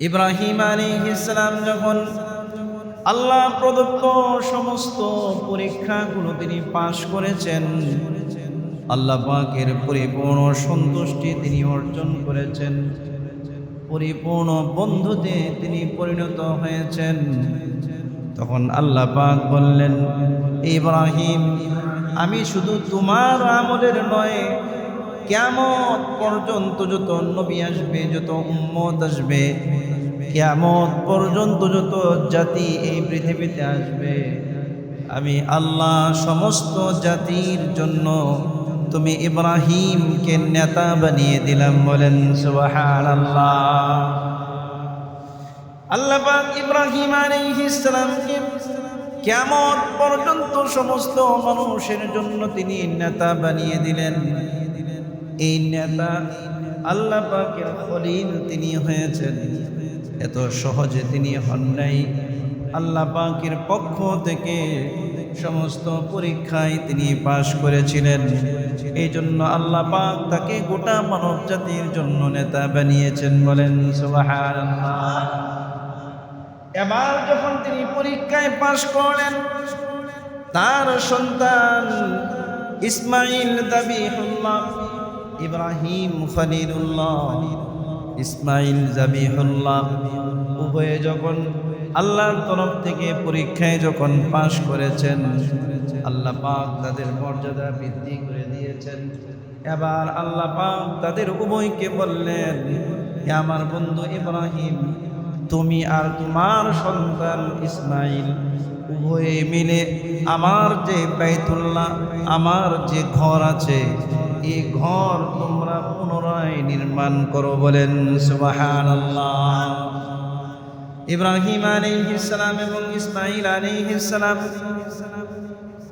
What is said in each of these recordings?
ইব্রাহিম আলী ইসলাম যখন আল্লাহ প্রদত্ত সমস্ত পরীক্ষাগুলো তিনি পাশ করেছেন, আল্লাহ পাকের পরিপূর্ণ সন্তুষ্টি তিনি অর্জন করেছেন। পরিপূর্ণ বন্ধুতে তিনি পরিণত হয়েছেন। তখন আল্লাহ পাক বললেন, ইব্রাহিম, আমি শুধু তোমার আমলের নয় কেমন পর্যন্ত যত নবী আসবে, যত উম্মত আসবে কেমন পর্যন্ত যত জাতি এই পৃথিবীতে আসবে, আমি আল্লাহ সমস্ত জাতির জন্য তুমি ইব্রাহিমকে নেতা বানিয়ে দিলাম বলেন সুবাহান আল্লাহ আল্লাহ ইব্রাহিম আলাইহিস সালামকে কেমন পর্যন্ত সমস্ত মানুষের জন্য তিনি নেতা বানিয়ে দিলেন। এই নেতা আল্লাহ পাকের খলিল তিনি হয়েছেন। এত সহজে তিনি হন নাই। আল্লাহ পাকের পক্ষ থেকে সমস্ত পরীক্ষায় তিনি পাশ করেছিলেন। এই জন্য আল্লাহ পাক তাকে গোটা মানব জাতির জন্য নেতা বানিয়েছেন বলেন এবার যখন তিনি পরীক্ষায় পাশ করলেন, তার সন্তান ইসমাইল দাবিহুল্লাহ ইব্রাহিম খলিলুল্লাহ। ইসমাইল জাবিহুল্লাহ উভয়ে যখন আল্লাহর তরফ থেকে পরীক্ষায় যখন পাশ করেছেন, আল্লাহ পাক তাদের মর্যাদা বৃদ্ধি করে দিয়েছেন। এবার আল্লাহ পাক তাদের উভয়কে বললেন হে আমার বন্ধু ইব্রাহিম, তুমি আর তোমার সন্তান ইসমাইল উভয়ে মিলে আমার যে বাইতুল্লাহ, আমার যে ঘর আছে এই ঘর তোমরা পুনরায় নির্মাণ করো বলেন সুবাহান ইব্রাহিম আলাইহিসসালাম এবং ইসমাইল আলাইহিসসালাম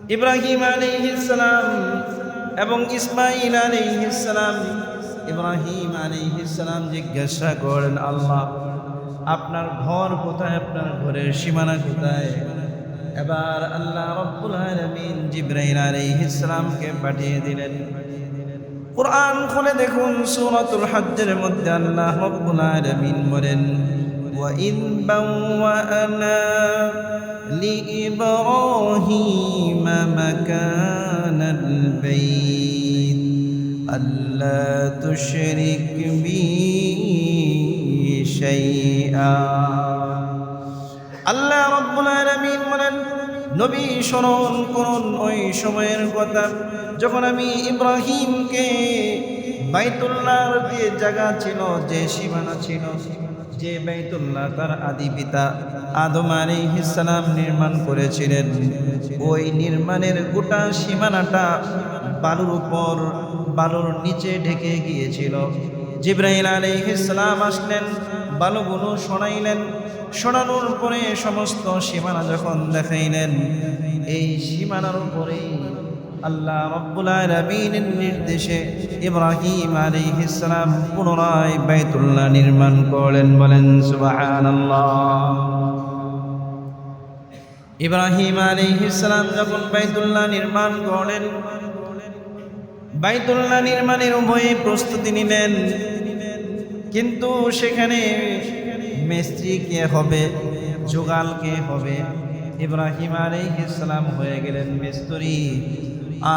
ইব্রাহিম আলাইহিসসালাম এবং ইসমাইল আলাইহিসসালাম ইব্রাহিম আলাইহিসসালাম জিজ্ঞাসা করেন, আল্লাহ, আপনার ঘর কোথায়, আপনার ঘরের সীমানা কোথায়? এবার আল্লাহ রব্বুল আলামিন জিব্রাইল আলাইহিস সালামকে পাঠিয়ে দিলেন। কোরআন খুলে দেখুন সূরাতুল হজ্জের মধ্যে আল্লাহ রব্বুল আলামিন বলেন وإذ بوأنا لإبراهيم مكان البيت ألا تشرك بي شيئا আল্লাহ রব্বুল আলামিন বলেন নবী স্মরণ করুন ওই সময়ের কথা। যখন আমি ইব্রাহিমকে বাইতুল্লাহর যে জায়গা ছিল, যে সীমানা ছিল, যে বাইতুল্লাহ তার আদি পিতা আদম আলাইহিসসালাম নির্মাণ করেছিলেন, ওই নির্মাণের গোটা সীমানাটা বালুর উপর, বালুর নিচে ঢেকে গিয়েছিল। জিব্রাহিল আলাইহিসসালাম আসলেন, বালুগুলো শোনাইলেন শোনানোর পরে সমস্ত সীমানা যখন দেখাইলেন, এই সীমানার উপরেই আল্লাহ রব্বুল আলামিনের নির্দেশে ইব্রাহিম আলাইহিস সালাম পুনরায় বাইতুল্লাহ নির্মাণ করলেন, বলেন, সুবহানাল্লাহ। ইব্রাহিম আলাইহিস সালাম যখন বাইতুল্লাহ নির্মাণ করলেন, বাইতুল্লাহ নির্মাণের উভয়ে প্রস্তুতি নিলেন। কিন্তু সেখানে মিস্ত্রি কে হবে জোগাল কে হবে? ইব্রাহিম আলাইহিস সালাম হয়ে গেলেন মিস্ত্রি।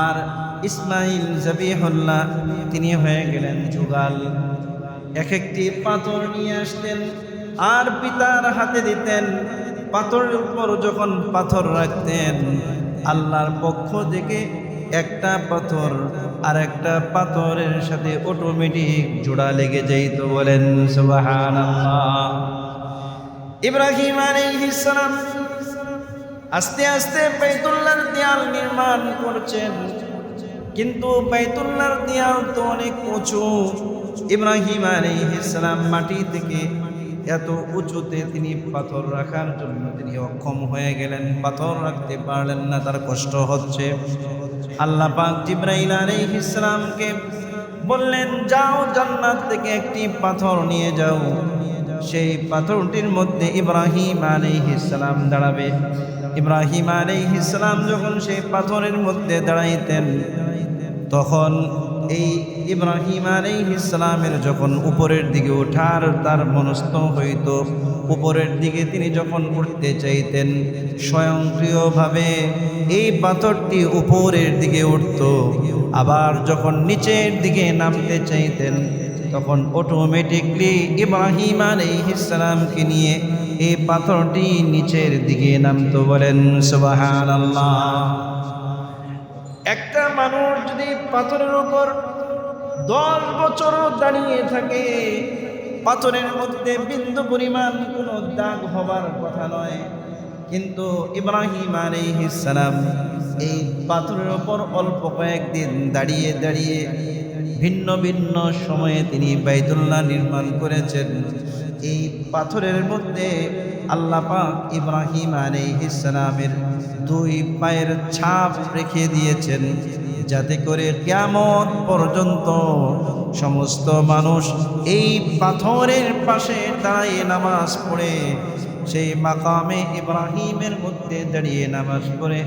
আর ইসমাইল জাবিহুল্লাহ, তিনি হয়ে গেলেন জোগাল এক একটি পাথর নিয়ে আসতেন, আর পিতার হাতে দিতেন। পাথরের উপর যখন পাথর রাখতেন, আল্লাহর পক্ষ থেকে একটা পাথর আর একটা পাথরের সাথে অটোমেটিক জোড়া লেগে যাইত বলেন, সুবহানাল্লাহ। ইব্রাহিম আস্তে আস্তে বাইতুল্লাহর দেয়াল নির্মাণ করছেন। কিন্তু বাইতুল্লাহর দেয়াল তো অনেক উঁচু। ইব্রাহিম আলাইহিস সালাম মাটি থেকে এত উঁচুতে তিনি পাথর রাখার জন্য তিনি অক্ষম হয়ে গেলেন। পাথর রাখতে পারলেন না, তার কষ্ট হচ্ছে। আল্লাহ পাক জিব্রাইল আলাইহিস সালামকে বললেন, যাও জান্নাত থেকে একটি পাথর নিয়ে যাও। সেই পাথরটির মধ্যে ইব্রাহিম আলাইহিস সালাম দাঁড়াবে। ইব্রাহিম আলাইহিস সালাম যখন সেই পাথরের মধ্যে দাঁড়াইতেন, তখন এই ইব্রাহিম ইসলামের যখন উপরের দিকে ওঠার তার মনস্থ হইত উপরের দিকে তিনি যখন উঠতে চাইতেন, স্বয়ংক্রিয়ভাবে এই পাথরটি উপরের দিকে উঠত। আবার যখন নিচের দিকে নামতে চাইতেন, তখন অটোমেটিকলি ইব্রাহিম ইসলামকে নিয়ে এই পাথরটি নিচের দিকে নামতো বলেন সুবাহান একটা মানুষ যদি পাথরের উপর দশ বছর দাঁড়িয়ে থাকে পাথরের মধ্যে বিন্দু পরিমাণ কোনো দাগ হবার কথা নয়। কিন্তু ইব্রাহিম সালাম এই পাথরের ওপর অল্প কয়েকদিন দাঁড়িয়ে দাঁড়িয়ে ভিন্ন ভিন্ন সময়ে তিনি বাইতুল্লাহ নির্মাণ করেছেন। এই পাথরের মধ্যে আল্লাহ পাক ইব্রাহিম সালামের দুই পায়ের ছাপ রেখে দিয়েছেন। যাতে করে কেমন পর্যন্ত সমস্ত মানুষ এই পাথরের পাশে দাঁড়িয়ে নামাজ পড়ে, সেই মাকামে ইব্রাহিমের মধ্যে দাঁড়িয়ে নামাজ পড়ে।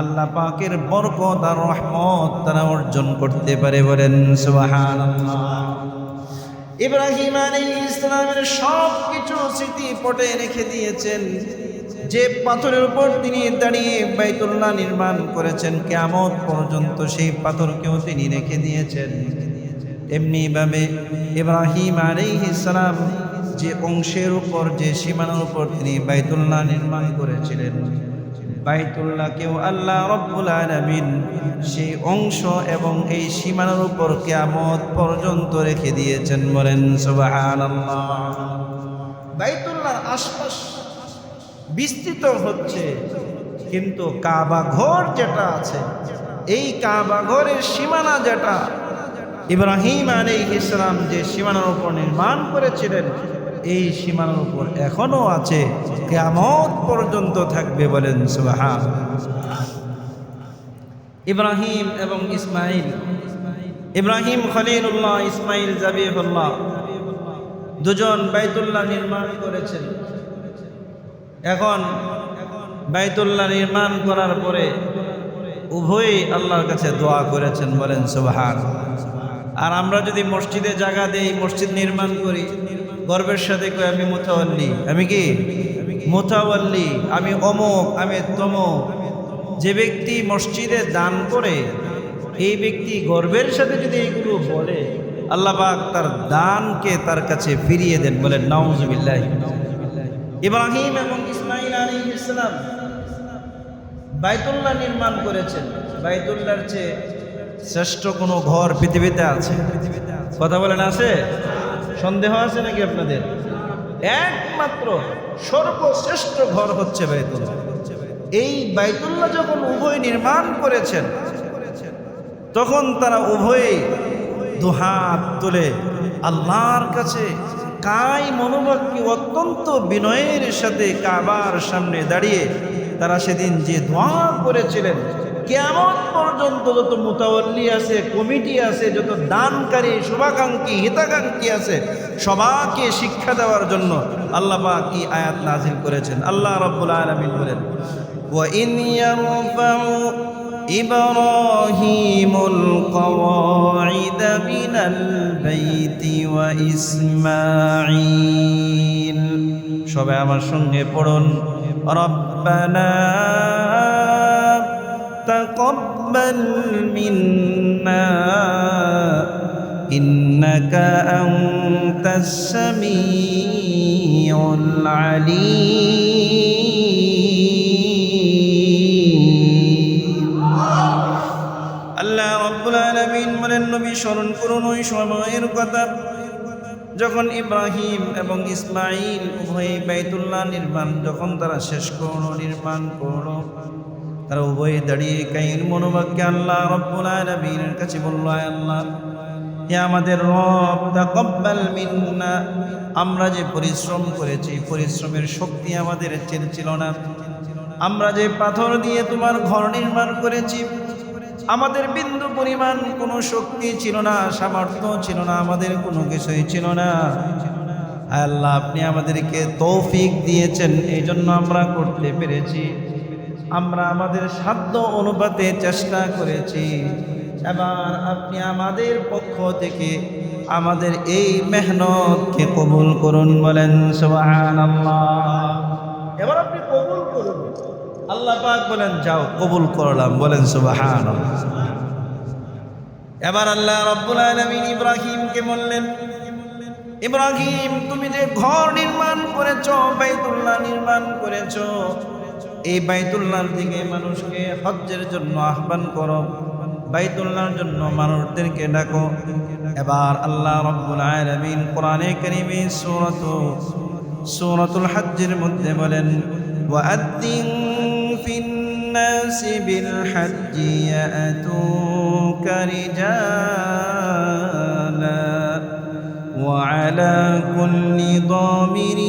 আল্লাহ পাকের বরকত আর রহমত তারা অর্জন করতে পারে বলেন সুবাহান ইব্রাহিম আলী ইসলামের সব কিছু স্মৃতি পটে রেখে দিয়েছেন। যে পাথরের উপর তিনি দাঁড়িয়ে বাইতুল্লাহ নির্মাণ করেছেন কেমন পর্যন্ত সেই পাথরকেও তিনি রেখে দিয়েছেন। এমনিভাবে ইব্রাহিম আলাইহিসালাম যে অংশের উপর, যে সীমানার উপর তিনি বাইতুল্লাহ নির্মাণ করেছিলেন, বাইতুল্লাহকেও আল্লাহ রব্বুল আলমিন সেই অংশ এবং এই সীমানার উপর কেমত পর্যন্ত রেখে দিয়েছেন বলেন সুবাহান বাইতুল্লাহর আশপাশ বিস্তৃত হচ্ছে, কিন্তু কাবা ঘর যেটা আছে, এই কাবা ঘরের সীমানা যেটা, ইব্রাহিম আলী ইসলাম যে সীমানার উপর নির্মাণ করেছিলেন, এই সীমানার উপর এখনও আছে কেমন পর্যন্ত থাকবে বলেন সুবাহান ইব্রাহিম এবং ইসমাইল, ইব্রাহিম খলিলুল্লাহ, ইসমাইল জাবিহুল্লাহ, দুজন বাইতুল্লাহ নির্মাণ করেছেন। এখন বাইতুল্লাহ নির্মাণ করার পরে উভয়ই আল্লাহর কাছে দোয়া করেছেন, বলেন সুবাহান। আর আমরা যদি মসজিদে জায়গা দেই, মসজিদ নির্মাণ করি, গর্বের সাথে কই, আমি মোথাওয়াল্লি আমি কি? মোথাওয়াল্লি আমি অমুক, আমি তমুক। যে ব্যক্তি মসজিদে দান করে, এই ব্যক্তি গর্বের সাথে যদি এইগুলো বলে, আল্লাহ পাক তার দানকে তার কাছে ফিরিয়ে দেন, বলেন, নাউজুবিল্লাহ। ইব্রাহিম এবং ইসমাইল আলী ইসলাম বাইতুল্লাহ নির্মাণ করেছেন। বাইতুল্লাহর চেয়ে শ্রেষ্ঠ কোনো ঘর পৃথিবীতে আছে। কথা বলেন, আছে? সন্দেহ আছে নাকি আপনাদের? একমাত্র সর্বশ্রেষ্ঠ ঘর হচ্ছে বাইতুল্লাহ। এই বাইতুল্লাহ যখন উভয় নির্মাণ করেছেন, তখন তারা উভয়ে দুহাত তুলে আল্লাহর কাছে কাই মনোভাবকে অত্যন্ত বিনয়ের সাথে কাবার সামনে দাঁড়িয়ে তারা সেদিন যে দোয়া করেছিলেন কেমন পর্যন্ত যত মোতাবল্লি আছে কমিটি আছে যত দানকারী শুভাকাঙ্ক্ষী হিতাকাঙ্ক্ষী আছে সবাকে শিক্ষা দেওয়ার জন্য আল্লাহ পাক কি আয়াত নাজিল করেছেন আল্লাহ রব্বুল আলমিন বলেন وإذ يرفع إبراهيم القواعد من البيت وإسماعيل شبع مرشنگ پڑن ربنا تقبل منا إنك أنت السميع العليم নবী স্মরণ করুন ওই সময়ের কথা। যখন ইব্রাহিম এবং ইসমাইল উভয়ে বাইতুল্লাহ নির্মাণ, যখন তারা শেষ করল নির্মাণ করল, তারা উভয়ে দাঁড়িয়ে কাইন মনোবাক্যে আল্লাহ রব্বুল আলামিনের কাছে বলল আল্লাহ, হে আমাদের রব, তাকাব্বাল মিন্না। আমরা যে পরিশ্রম করেছি, পরিশ্রমের শক্তি আমাদের ছিল না। আমরা যে পাথর দিয়ে তোমার ঘর নির্মাণ করেছি আমাদের বিন্দু পরিমাণ কোনো শক্তি ছিল না, সামর্থ্য ছিল না, আমাদের কোনো কিছুই ছিল না। আল্লাহ, আপনি আমাদেরকে তৌফিক দিয়েছেন এই জন্য আমরা করতে পেরেছি। আমরা আমাদের সাধ্য অনুপাতে চেষ্টা করেছি। এবার আপনি আমাদের পক্ষ থেকে আমাদের এই মেহনতকে কবুল করুন বলেন, সুবহানাল্লাহ। এবার আপনি কবুল করুন। আল্লাহ পাক বলেন, যাও, কবুল করলাম। বলেন, সুবহানাল্লাহ। এবার আল্লাহ রব্বুল আলামিন ইব্রাহিমকে বললেন, ইব্রাহিম, তুমি যে ঘর নির্মাণ করেছ, বাইতুল্লাহ নির্মাণ করেছ, এই বাইতুল্লাহর দিকে মানুষকে হজ্জের জন্য আহ্বান করো, বাইতুল্লাহর জন্য মানুষদেরকে ডাকো। এবার আল্লাহ রব্বুল আলামিন কোরআনে কারিমে সূরাত, সূরাতুল হজ্জের মধ্যে বলেন الناس بالحج يأتوك رجالا وعلى كل ضامر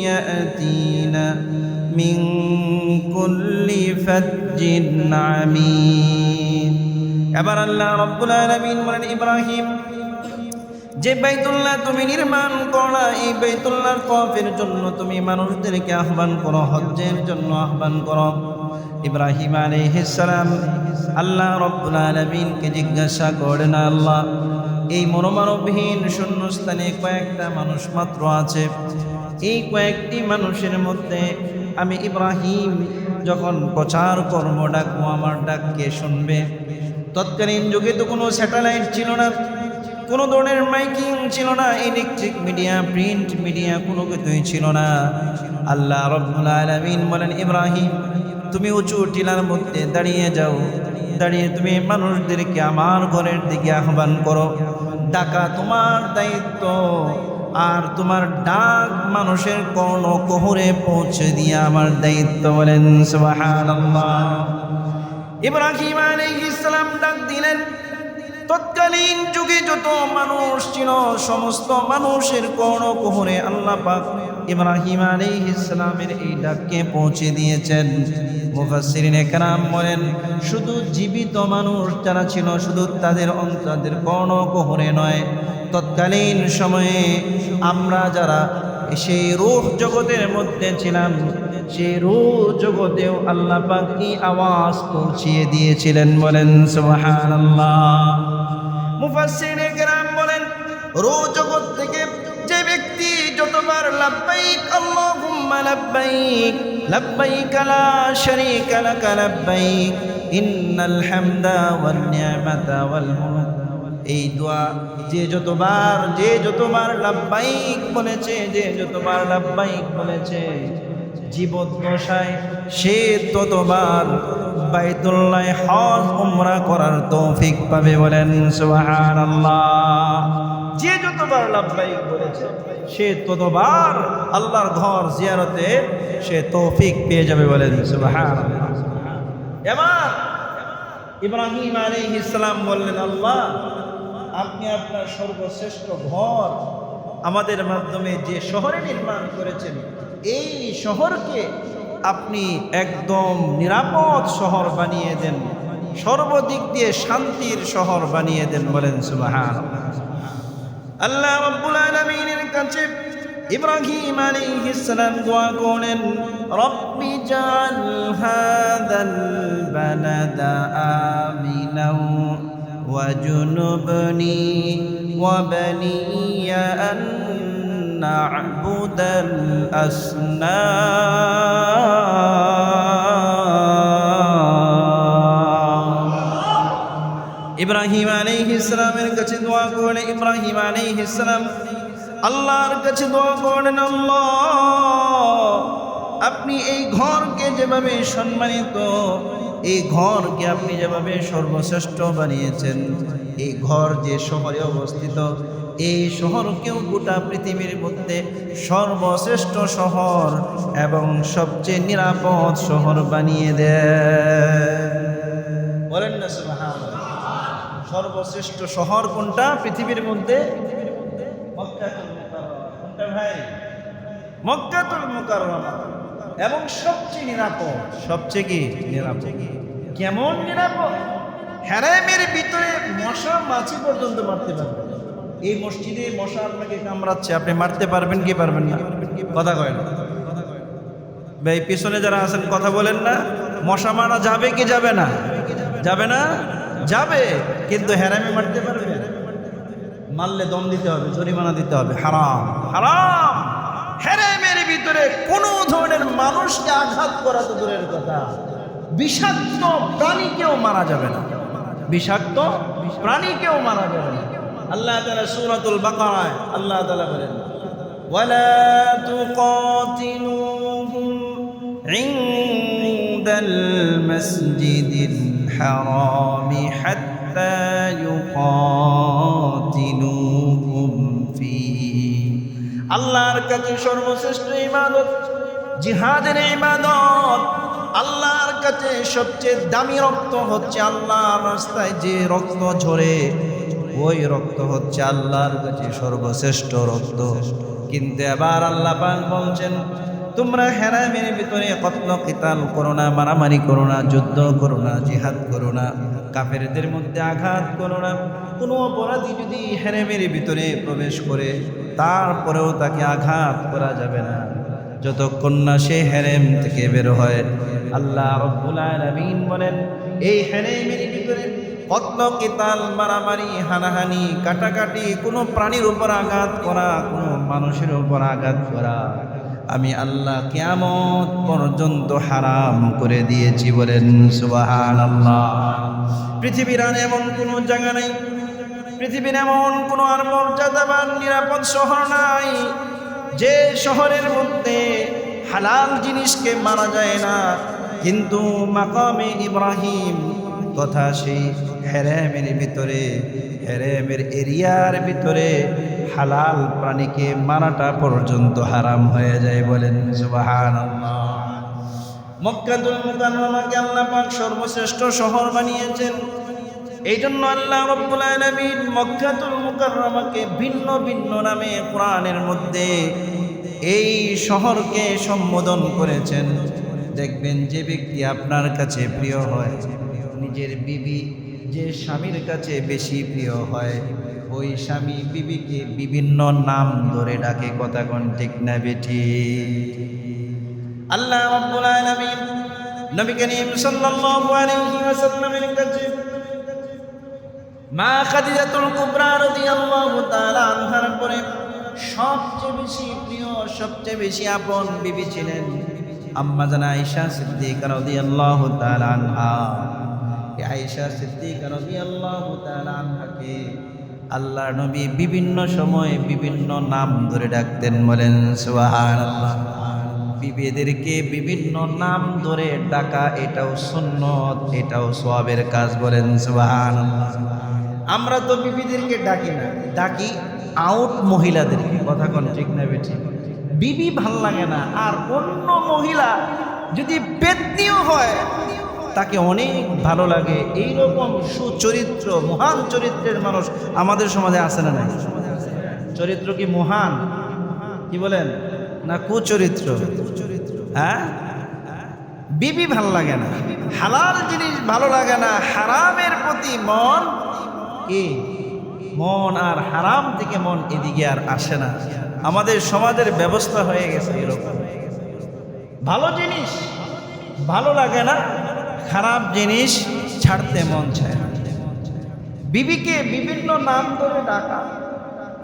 يأتين من كل فج عميق এবার আল্লাহ রব্বুল আলামিন বলেন ইব্রাহিম যে বাইতুল্লাহ তুমি নির্মাণ করা এই বাইতুল্লাহর তফের জন্য তুমি মানুষদেরকে আহ্বান করো হজ্জের জন্য আহ্বান করো ইব্রাহিম আলাইহিসসালাম আল্লাহ রব্বুল আলামিনকে জিজ্ঞাসা করেন, আল্লাহ, এই মনোমানবহীন শূন্যস্থানে কয়েকটা মানুষ মাত্র আছে। এই কয়েকটি মানুষের মধ্যে আমি ইব্রাহিম যখন প্রচার কর্ম ডাকবো, আমার ডাককে শুনবে? তৎকালীন যুগে তো কোনো স্যাটেলাইট ছিল না, কোনো ধরনের মাইকিং ছিল না, ইলেকট্রিক মিডিয়া, প্রিন্ট মিডিয়া কোনো কিছুই ছিল না। আল্লাহ রব্বুল আলামিন বলেন, ইব্রাহিম তুমি উঁচু টিলার মধ্যে দাঁড়িয়ে যাও। দাঁড়িয়ে তুমি মানুষদেরকে আমার ঘরের দিকে আহ্বান করো। ডাকা তোমার দায়িত্ব, আর তোমার ডাক মানুষের কর্ণ কোহরে পৌঁছে দিয়ে আমার দায়িত্ব বলেন, সুবহানাল্লাহ। ইব্রাহিম আলাইহিস সালাম ডাক দিলেন তৎকালীন যুগে যত মানুষ ছিল, সমস্ত মানুষের কর্ণকোহরে আল্লাহ পাক ইব্রাহিম আলাইহিস সালামের এই ডাককে পৌঁছে দিয়েছেন। মুফাসসিরিন একরাম বলেন, শুধু জীবিত মানুষ যারা ছিল, শুধু তাদের অন্তরের কর্ণকোহরে নয়, তৎকালীন সময়ে আমরা যারা সেই রূহ জগতের মধ্যে ছিলাম, সেই রূহ জগতেও আল্লাহ পাক কি আওয়াজ পৌঁছিয়ে দিয়েছিলেন বলেন, সুবহানাল্লাহ। মুফাসসির কেরাম বলেন রূহ জগৎ থেকে যে ব্যক্তি যতবার লাব্বাইক, আল্লাহুম্মা লাব্বাইক লাব্বাইক লা শারীকা লাক লাব্বাইক, ইন্নাল হামদা ওয়ান নি'মাতা ওয়াল মুলক। এই দোয়া, যে যতবার যে যতবার লাভবাহিক বলেছে, যে যতবার লাভবাহিক বলেছে জীবদ্দশায় সে ততবার বাইতুল্লাহ হজ উমরা করার তৌফিক পাবে বলেন, সুবহানাল্লাহ। যে যতবার লাভবাহিক বলেছে, সে ততবার আল্লাহর ঘর জিয়ারতে সে তৌফিক পেয়ে যাবে বলেন, সুবহানাল্লাহ। এবার ইব্রাহিম আলী ইসলাম বললেন, আল্লাহ, আপনি আপনার সর্বশ্রেষ্ঠ ঘর আমাদের মাধ্যমে যে শহরে নির্মাণ করেছেন এই শহরকে আপনি একদম নিরাপদ শহর বানিয়ে দেন। সর্বদিক দিয়ে শান্তির শহর বানিয়ে দেন বলেন সুবাহান। আল্লাহ রব্বুল আলামিনের কাছে ইব্রাহিম আলাইহিস সালাম দোয়া করেন রব্বি জাল হাদাল বালাদা আমিনাও ওয়াজুনুবনি আন نعبد الأصنام ইব্রাহিম আলাইহিস সালামের কাছে দোয়া করে ইব্রাহিম আলাইহিস সালাম আল্লাহর কাছে দোয়া করেন আল্লাহ আপনি এই ঘরকে যেভাবে সম্মানিত এই ঘরকে আপনি যেভাবে সর্বশ্রেষ্ঠ বানিয়েছেন এই ঘর যে শহরে অবস্থিত এই শহরকেও গোটা পৃথিবীর মধ্যে সর্বশ্রেষ্ঠ শহর এবং সবচেয়ে নিরাপদ শহর বানিয়ে দেয় সর্বশ্রেষ্ঠ শহর কোনটা? পৃথিবীর মধ্যে? ভাই? এবং সবচেয়ে নিরাপদ। সবচেয়ে কি? নিরাপদ। কেমন নিরাপদ? হ্যারামের ভিতরে মশা মাছি পর্যন্ত মারতে পারবেন এই মসজিদে মশা আপনাকে কামড়াচ্ছে, আপনি মারতে পারবেন কি পারবেন না? কথা কয় না। ভাই, পিছনে যারা আছেন, কথা বলেন না। মশা মারা যাবে কি যাবে না? যাবে না? যাবে, কিন্তু হেরামে মারতে পারবে। মারলে দম দিতে হবে, জরিমানা দিতে হবে। হারাম হারাম। হেরেমের ভিতরে কোনো ধরনের মানুষকে আঘাত করা তো দূরের কথা। বিষাক্ত প্রাণীকেও মারা যাবে না। বিষাক্ত প্রাণীকেও মারা যাবে না। আল্লাহ তাআলা সূরাতুল বাকারায় আল্লাহ তাআলা বলেন ওয়ালা তুকাতিলুহুম عند المسجد الحرام حتى يقاتلوكم فيه আল্লাহর কাছে সর্বশ্রেষ্ঠ ইবাদত জিহাদের ইবাদত আল্লাহর কাছে সবচেয়ে দামি রক্ত হচ্ছে আল্লাহর রাস্তায় যে রক্ত ঝরে ওই রক্ত হচ্ছে আল্লাহর কাছে সর্বশ্রেষ্ঠ রক্ত। কিন্তু এবার আল্লাহ পাক বলছেন, তোমরা হেরামের ভিতরে কত্ন কিতাল করো না, মারামারি করো না, যুদ্ধ করো না, জিহাদ করো না, কাফেরদের মধ্যে আঘাত করো না। কোনো অপরাধী যদি হেরেমের ভিতরে প্রবেশ করে, তারপরেও তাকে আঘাত করা যাবে না। যতক্ষণ না সে হেরেম থেকে বের হয়। আল্লাহ রব্বুল আলামিন বলেন, এই হেরেমের ভিতরে কত্ন কিতাল, মারামারি, হানাহানি, কাটাকাটি, কোনো প্রাণীর উপর আঘাত করা, কোনো মানুষের উপর আঘাত করা, আমি আল্লাহ কিয়ামত পর্যন্ত হারাম করে দিয়েছি বলেন সুবাহান আল্লাহ পৃথিবীর আর এমন কোনো জায়গা নেই, পৃথিবীর এমন কোনো আর মর্যাদাবান, নিরাপদ শহর নাই, যে শহরের মধ্যে হালাল জিনিসকে মারা যায় না, কিন্তু মাকামে ইব্রাহিম কথা সেই হেরেমের ভিতরে, হেরেমের এরিয়ার ভিতরে হালাল প্রাণীকে মারাটা পর্যন্ত হারাম হয়ে যায় বলেন সুবাহান মক্কাতুল মুকাররমাকে আল্লাহ পাক সর্বশ্রেষ্ঠ শহর বানিয়েছেন। এই জন্য আল্লাহ রব্বুল আলামিন মক্কাতুল মুকাররমাকে ভিন্ন ভিন্ন নামে কোরআনের মধ্যে এই শহরকে সম্বোধন করেছেন। দেখবেন যে ব্যক্তি আপনার কাছে প্রিয় হয় নিজের বিবি যে স্বামীর কাছে বেশি প্রিয় হয়, ওই স্বামী বিবিকে বিভিন্ন নাম ধরে ডাকে, কথা কোন, ঠিক না বেঠি? আল্লাহ রাব্বুল আলামিন নবী করিম সাল্লাল্লাহু আলাইহি ওয়াসাল্লামের কাছে মা খাদিজাতুল কুবরা রাদিয়াল্লাহু তাআলা আনহার পরে সবচেয়ে বেশি প্রিয়, সবচেয়ে বেশি আপন বিবি ছিলেন আম্মা জানা আয়েশা সিদ্দিকা রাদিয়াল্লাহু তাআলা আনহা। এই আয়েশা সিদ্দিকা রাদিয়াল্লাহু তাআলা আনহাকে আল্লাহ নবী বিভিন্ন সময়ে বিভিন্ন নাম ধরে ডাকতেন, বলেন, সুবহানাল্লাহ। বিবেদেরকে বিভিন্ন নাম ধরে ডাকা এটাও সুন্নত, এটাও সওয়াবের কাজ, বলেন, সুবহানাল্লাহ। আমরা তো বিবিদেরকে ডাকি না, ডাকি আউট মহিলাদেরকে, কথা কোন ঠিক না বেঠি বিবি ভালো লাগে না, আর অন্য মহিলা যদি পেতনিও হয় তাকে অনেক ভালো লাগে। এইরকম সুচরিত্র, মহান চরিত্রের মানুষ আমাদের সমাজে আছে না নাই। চরিত্র কি মহান? কি বলেন? না কুচরিত্র? হ্যাঁ? বিবি ভালো লাগে না। হালাল জিনিস ভালো লাগে না। হারামের প্রতি মন কি? মন আর হারাম থেকে মন এদিকে আর আসে না। আমাদের সমাজের ব্যবস্থা হয়ে গেছে এরকম। ভালো জিনিস ভালো লাগে না। খারাপ জিনিস ছাড়তে মন চায় বিবিকে বিভিন্ন নাম ধরে ডাকা।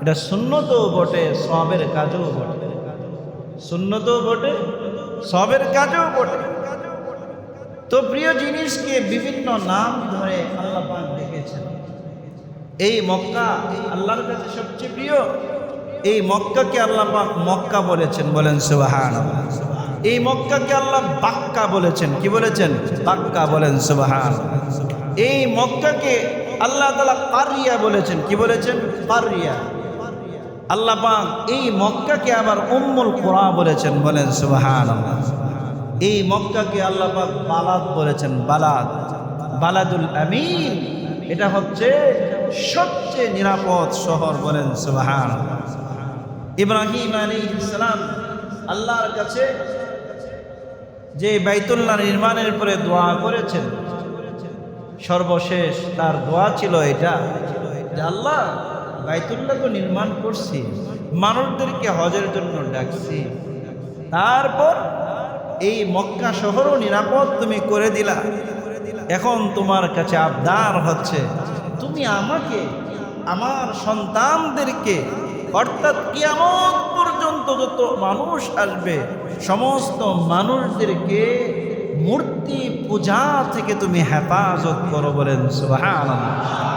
এটা শূন্যতও বটে, সবের কাজও বটে। শূন্যতও বটে, সবের কাজও বটে। তো প্রিয় জিনিসকে বিভিন্ন নাম ধরে আল্লাহ ডেকেছেন। এই মক্কা আল্লাহর কাছে সবচেয়ে প্রিয়, এই মক্কাকে আল্লাহ মক্কা বলেছেন, বলেন সুবাহান এই মক্কাকে আল্লাহ বাক্কা বলেছেন। কি বলেছেন? বাক্কা বলেন সুবাহান এই মক্কাকে আল্লাহ তালা কারিয়া বলেছেন। কি বলেছেন? কারিয়া আল্লাহ পাক এই মক্কাকে আবার উম্মুল কোরআ বলেছেন বলেন সুবাহান এই মক্কাকে আল্লাহ পাক বালাদ বলেছেন, বালাদ। বালাদুল আমিন। এটা হচ্ছে সবচেয়ে নিরাপদ শহর বলেন সুবাহান ইব্রাহিম আলী ইসলাম আল্লাহর কাছে যে বাইতুল্লাহ নির্মাণের পরে দোয়া করেছেন, সর্বশেষ তার দোয়া ছিল এটা আল্লাহ, বাইতুল্লাহ তো নির্মাণ করছি, মানুষদেরকে হজের জন্য ডাকছি। তারপর এই মক্কা শহরও নিরাপদ তুমি করে দিলা। এখন তোমার কাছে আবদার হচ্ছে, তুমি আমাকে, আমার সন্তানদেরকে অর্থাৎ কিয়ামত পর্যন্ত যত মানুষ আসবে, সমস্ত মানুষদেরকে মূর্তি পূজা থেকে তুমি হেফাজত করো বলেন সুবহানাল্লাহ।